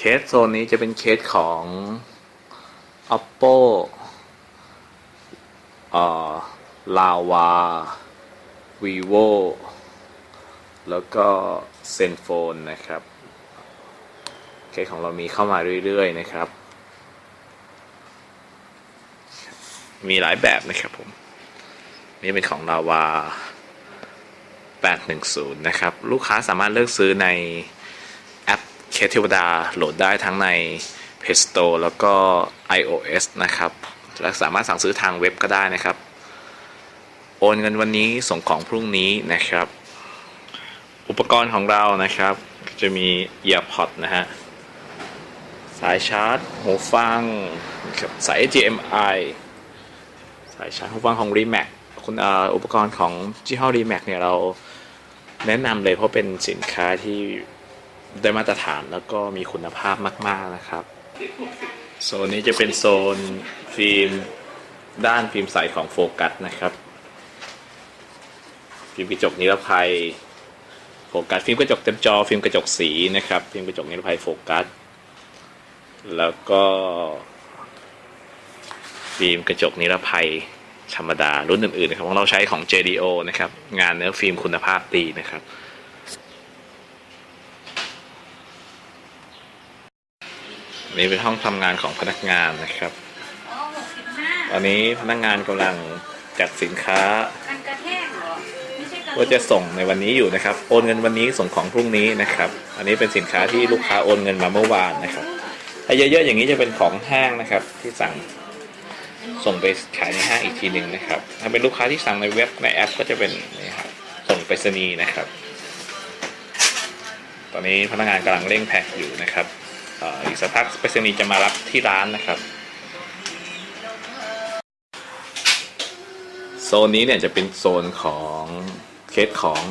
เคสโซนนี้จะเป็นเคสของ oppo เอ่อ lava vivo แล้วก็ zenfone นะครับ เคสของเรามีเข้ามาเรื่อยๆนะครับ มีหลายแบบนะครับผม นี่เป็นของ lava 810 นะครับ ลูกค้าสามารถเลือกซื้อใน เคสเทวดาโหลดได้ทั้งใน Play Store แล้วก็ iOS นะครับและสามารถสั่งซื้อทางเว็บก็ได้นะครับ โอนเงินวันนี้ส่งของพรุ่งนี้นะครับ อุปกรณ์ของเรานะครับ จะมี EarPod นะฮะ สายชาร์จ หูฟังสาย HDMI สายชาร์จหูฟังของ Remax คุณอ่ออุปกรณ์ของยี่ห้อ Remax เนี่ยเราแนะนำเลยเพราะเป็นสินค้าที่ ได้มาตรฐานแล้วก็มีคุณภาพมาก ๆนะครับ โซนนี้จะเป็นโซนฟิล์มด้านฟิล์มใสของโฟกัสนะครับ ฟิล์มกระจกนิรภัยโฟกัสฟิล์มกระจกเต็มจอฟิล์มกระจกสีนะครับ ฟิล์มกระจกนิรภัยโฟกัส แล้วก็ฟิล์มกระจกนิรภัยธรรมดารุ่นอื่นๆนะครับของเราใช้ของ JDO นะครับ งานเนื้อฟิล์มคุณภาพดีนะครับ นี่เป็นห้องทำงานของพนักงานนะครับอ๋อหกสิบห้าตอนนี้พนักงานกำลังจัดสินค้ากันกระแทกเหรอไม่ใช่กระว่าจะส่งในวันนี้อยู่นะครับ โอนเงินวันนี้ส่งของพรุ่งนี้นะครับ อันนี้เป็นสินค้าที่ลูกค้าโอนเงินมาเมื่อวานนะครับถ้าเยอะๆอย่างนี้จะเป็นของแห้งนะครับ ที่สั่งส่งไปขายในห้างอีกทีหนึ่งนะครับ ถ้าเป็นลูกค้าที่สั่งในเว็บในแอป ก็จะเป็นนี่ครับส่งไปรษณีย์นะครับ ตอนนี้พนักงานกำลังเร่งแพ็คอยู่นะครับเอีกสักพักไปรษณีย์จะมารับที่ร้านนะครับโซนนี้เนี่ยจะเป็นโซนของเคสของ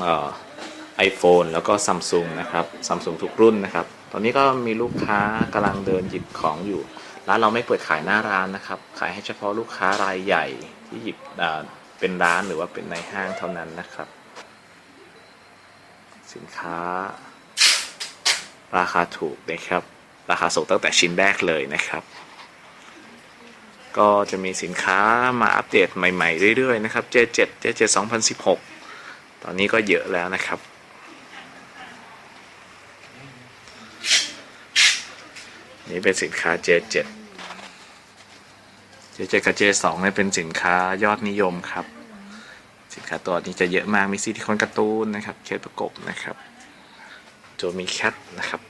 ไอโฟนแล้วก็ซัมซุงนะครับซัมซุงทุกรุ่นนะครับ ตอนนี้ก็มีลูกค้ากำลังเดินหยิบของอยู่ ร้านเราไม่เปิดขายหน้าร้านนะครับ ขายให้เฉพาะลูกค้ารายใหญ่ที่หยิบเป็นร้านหรือว่าเป็นในห้างเท่านั้นนะครับ สินค้าราคาถูกนะครับ ราคาส่งตั้งแต่ชิ้นแรกเลยนะครับ ก็จะมีสินค้ามาอัปเดตใหม่ ๆ เรื่อยๆนะครับ J7 J7 2016 ตอนนี้ก็เยอะแล้วนะครับนี่เป็นสินค้า J7 J7 กับ J2 เนี่ยเป็นสินค้ายอดนิยมครับ สินค้าตัวนี้จะเยอะมาก มีซิลิโคนการ์ตูนนะครับ เคสประกบนะครับ โจมีแคทนะครับ